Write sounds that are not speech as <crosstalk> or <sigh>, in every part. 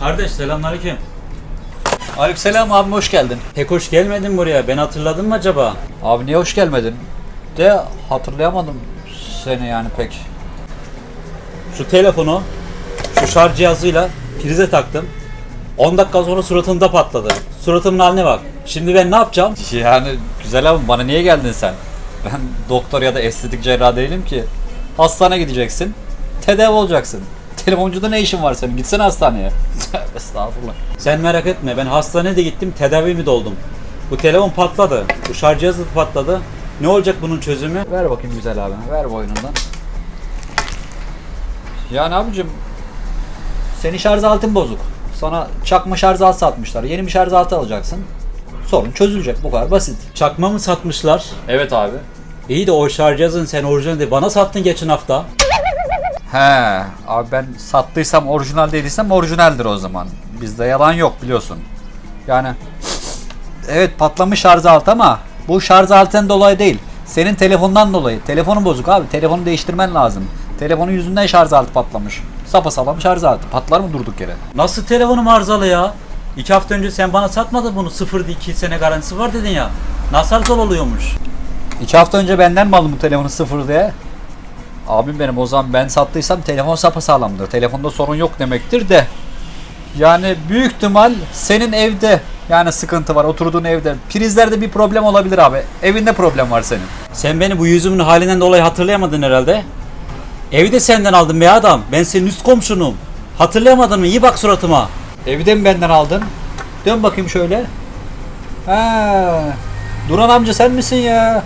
Kardeş selamünaleyküm. Aleykümselam abi hoş geldin. Pek hoş gelmedin buraya. Ben hatırladın mı acaba? Abi niye hoş gelmedin? De hatırlayamadım seni yani pek. Şu telefonu şu şarj cihazıyla prize taktım. 10 dakika sonra suratımda patladı. Suratımın haline bak. Şimdi ben ne yapacağım? Yani güzel abi bana niye geldin sen? Ben doktor ya da estetik cerrah değilim ki. Hastaneye gideceksin. Tedavi olacaksın. Telefoncuda ne işin var senin? Gitsene hastaneye. <laughs> Estağfurullah. Sen merak etme. Ben hastanede gittim. Tedavimi doldum. Bu telefon patladı. Bu şarj cihazı patladı. Ne olacak bunun çözümü? Ver bakayım güzel abi. Ver boynundan. Yani abicim senin şarj altın bozuk. Sana çakma şarj altı satmışlar. Yeni bir şarj altı alacaksın. Sorun çözülecek. Bu kadar basit. Çakma mı satmışlar? Evet abi. İyi de o şarj cihazını sen orijinalde bana sattın geçen hafta. He, abi ben sattıysam orijinal dediysem orijinaldir o zaman. Bizde yalan yok biliyorsun. Yani evet patlamış şarj altı ama bu şarj altından dolayı değil. Senin telefondan dolayı. Telefonun bozuk abi. Telefonu değiştirmen lazım. Telefonun yüzünden şarj altı patlamış. Sapasağlam şarj altı. Patlar mı durduk yere? Nasıl telefonum arızalı ya? İki hafta önce sen bana satmadın bunu. Sıfırdı iki sene garantisi var dedin ya. Nasıl arızalı oluyormuş? İki hafta önce benden mi aldın bu telefonu sıfır diye? Abim benim o zaman ben sattıysam telefon sapasağlamdır. Telefonda sorun yok demektir de. Yani büyük ihtimal senin evde yani sıkıntı var oturduğun evde. Prizlerde bir problem olabilir abi. Evinde problem var senin. Sen beni bu yüzümün halinden dolayı hatırlayamadın herhalde. Evi de senden aldım be adam. Ben senin üst komşunum. Hatırlayamadın mı? İyi bak suratıma. Evi de mi benden aldın? Dön bakayım şöyle. Ha, Duran amca sen misin ya?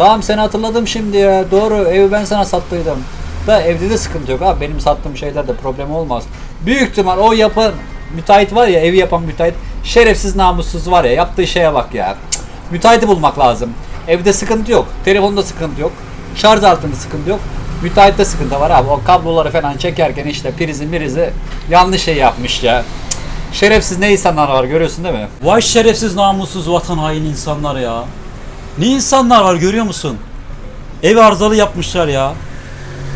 Tamam seni hatırladım şimdi ya. Doğru evi ben sana sattıydım. Da evde de sıkıntı yok abi. Benim sattığım şeylerde problem olmaz. Büyük ihtimal o yapan müteahhit var ya evi yapan müteahhit şerefsiz namussuz var ya yaptığı şeye bak ya. Cık, Müteahhiti bulmak lazım. Evde sıkıntı yok. Telefonda sıkıntı yok. Şarj altında sıkıntı yok. Müteahhitte sıkıntı var abi. O kabloları falan çekerken işte prizi mirizi yanlış şey yapmış ya. Şerefsiz ne insanlar var görüyorsun değil mi? Vay şerefsiz namussuz vatan hain insanlar ya. Ne insanlar var görüyor musun? Evi arızalı yapmışlar ya.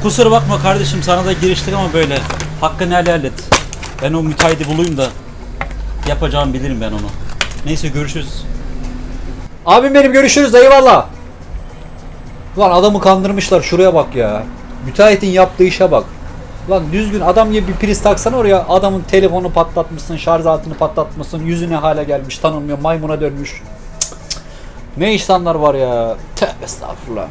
Kusura bakma kardeşim sana da giriştik ama böyle. Hakkını helal et. Ben o müteahhidi bulayım da yapacağımı bilirim ben onu. Neyse görüşürüz. Abim benim görüşürüz eyvallah. Lan adamı kandırmışlar şuraya bak ya. Müteahhitin yaptığı işe bak. Lan düzgün adam gibi bir priz taksana oraya. Adamın telefonu patlatmışsın, şarj altını patlatmışsın, yüzüne hale gelmiş, tanınmıyor, maymuna dönmüş. Ne insanlar var ya. Tövbe estağfurullah.